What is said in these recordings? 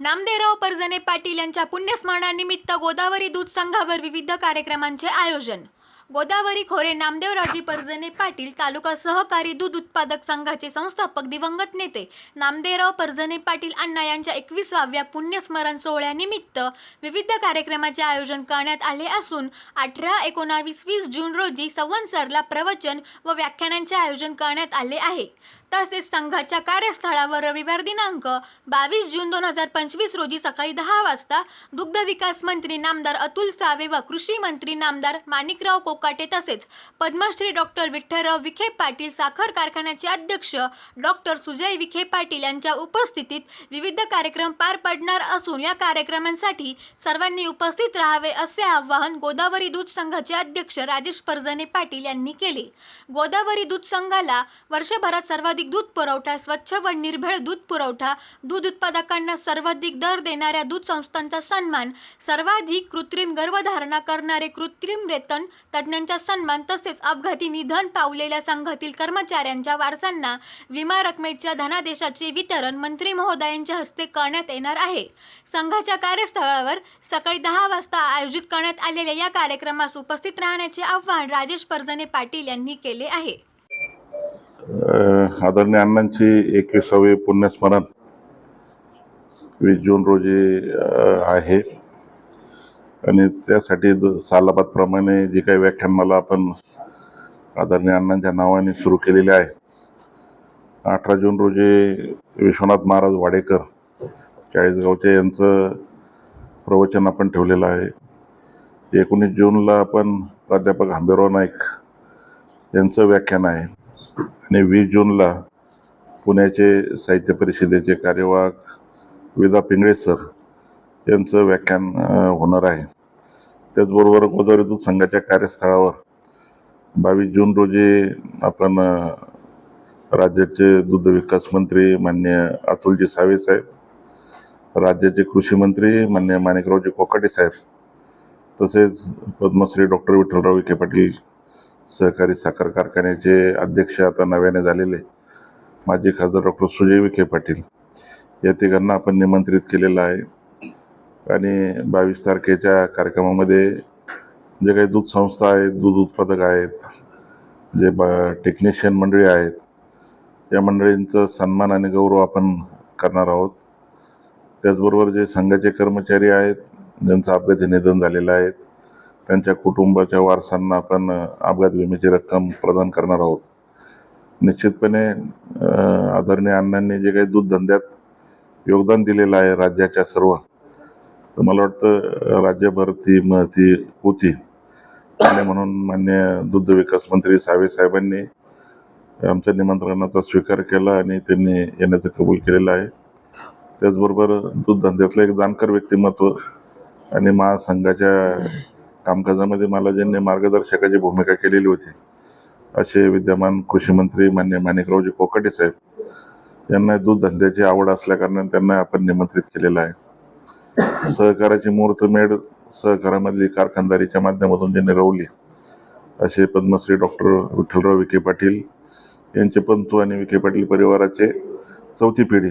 नामदेराव परजने पाटील यांच्या पुण्यस्मरणानिमित्त गोदावरी दूध संघावर विविध कार्यक्रमांचे आयोजन. गोदावरी खोरे नामदेवराजी परजने पाटील तालुका सहकारी दूध उत्पादक संघाचे संस्थापक दिवंगत नेते नामदेवराव परजने पाटील अण्णा यांच्या एकविसाव्या पुण्यस्मरण सोहळ्यानिमित्त विविध कार्यक्रमाचे आयोजन करण्यात आले असून अठरा एकोणावीस वीस जून रोजी संवत्सरला प्रवचन व व्याख्यानांचे आयोजन करण्यात आले आहे. तसेच संघाच्या कार्यस्थळावर रविवार दिनांक बावीस जून दोन हजार पंचवीस रोजी सकाळी दहा वाजता दुग्ध विकास मंत्री नामदार अतुल सावे व कृषी मंत्री नामदार माणिकराव कोकाटे तसेच पद्मश्री डॉक्टर विठ्ठलराव विखे पाटील साखर कारखान्याचे अध्यक्ष डॉक्टर सुजय विखे पाटील यांच्या उपस्थितीत विविध कार्यक्रम पार पडणार असून या कार्यक्रमांसाठी सर्वांनी उपस्थित राहावे असे आवाहन गोदावरी दूध संघाचे अध्यक्ष राजेश परजने पाटील यांनी केले. गोदावरी दूध संघाला वर्षभरात सर्वाधिक दूध पुरवठा स्वच्छ व निर्भेळ दूध पुरवठा दूध उत्पादकांना सर्वाधिक दर देणाऱ्या दूध संस्थांचा सन्मान सर्वाधिक कृत्रिम गर्भधारणा करणारे कृत्रिम रेतन तज्ज्ञांचा सन्मान तसेच अपघाती निधन पावलेल्या संघातील कर्मचाऱ्यांच्या वारसांना विमा रकमेच्या धनादेशाचे वितरण मंत्री महोदयांच्या हस्ते करण्यात येणार आहे. संघाच्या कार्यस्थळावर सकाळी दहा वाजता आयोजित करण्यात आलेल्या या कार्यक्रमास उपस्थित राहण्याचे आव्हान राजेश परजने पाटील यांनी केले आहे. आदरणीय अण्णांची एकविसावे पुण्यस्मरण वीस जून रोजी आहे. आणि त्यासाठी द- सालाबादप्रमाणे जी काही व्याख्यानमाला आपण आदरणीय अण्णांच्या नावाने सुरू केलेली आहे. अठरा जून रोजी विश्वनाथ महाराज वाडेकर चाळीसगावचे यांचं प्रवचन आपण ठेवलेलं आहे. एकोणीस जूनला आपण प्राध्यापक आंबेराव नाईक यांचं व्याख्यान आहे. आणि वीस जूनला पुण्याचे साहित्य परिषदेचे कार्यवाहक विदा पिंगळे सर यांचं व्याख्यान होणार आहे. त्याचबरोबर गोदावरी दूध संघाच्या कार्यस्थळावर बावीस जून रोजी आपण राज्याचे दुग्धविकास मंत्री मान्य अतुलजी सावे साहेब राज्याचे कृषी मंत्री मान्य माणिकरावजी कोकाटे साहेब तसेच पद्मश्री डॉक्टर विठ्ठलराव विखे पाटील सहकारी साखर कारखान्याचे अध्यक्ष आता नव्याने झालेले माजी खासदार डॉक्टर सुजय विखे पाटील. या तिघांना आपण निमंत्रित केलेलं आहे. आणि बावीस तारखेच्या कार्यक्रमामध्ये जे काही दूध संस्था आहेत दूध उत्पादक आहेत जे ब टेक्निशियन मंडळी आहेत या मंडळींचं सन्मान आणि गौरव आपण करणार आहोत. त्याचबरोबर जे संघाचे कर्मचारी आहेत ज्यांचं अपघाती निधन झालेलं आहे त्यांच्या कुटुंबाच्या वारसांना आपण अपघात विम्याची रक्कम प्रदान करणार आहोत. निश्चितपणे आदरणीय अण्णांनी जे काही दूध धंद्यात योगदान दिलेलं आहे राज्याच्या सर्व तर मला वाटतं राज्यभर ती म ती होती. आणि म्हणून मान्य दुग्ध विकास मंत्री सावे साहेबांनी आमच्या निमंत्रणाचा स्वीकार केला आणि त्यांनी येण्याचं कबूल केलेलं आहे. त्याचबरोबर दूध धंद्यातलं एक जाणकार व्यक्तिमत्व आणि महासंघाच्या कामकाजामध्ये मला ज्यांनी मार्गदर्शकाची भूमिका केलेली होती असे विद्यमान कृषी मंत्री मान्य माणिकरावजी कोकाटे साहेब यांना दूध धंद्याची आवड असल्याकारणाने त्यांना आपण निमंत्रित केलेलं आहे. सहकाराची मुहूर्तमेढ सहकारामधली कारखानदारीच्या माध्यमातून ज्यांनी रवली असे पद्मश्री डॉक्टर विठ्ठलराव विखे पाटील यांचे पंतू आणि विखे पाटील परिवाराचे चौथी पिढी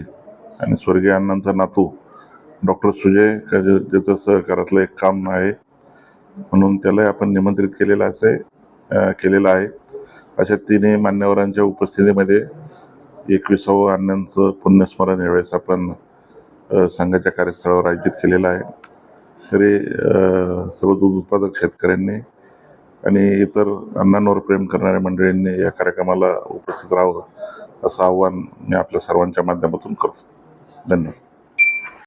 आणि स्वर्गीय अण्णांचा नातू डॉक्टर सुजय का ज्याचं सहकारातलं एक काम आहे म्हणून त्यालाही आपण निमंत्रित केलेलं असे केलेलं आहे. अशा तिन्ही मान्यवरांच्या उपस्थितीमध्ये एकविसावं अण्णांचं पुण्यस्मरण यावेळेस आपण संघाच्या कार्यस्थळावर आयोजित केलेलं आहे. तरी सर्व दूध उत्पादक शेतकऱ्यांनी आणि इतर अण्णांवर प्रेम करणाऱ्या मंडळींनी या कार्यक्रमाला उपस्थित राहावं असं आव्हान मी आपल्या सर्वांच्या माध्यमातून करतो. धन्यवाद.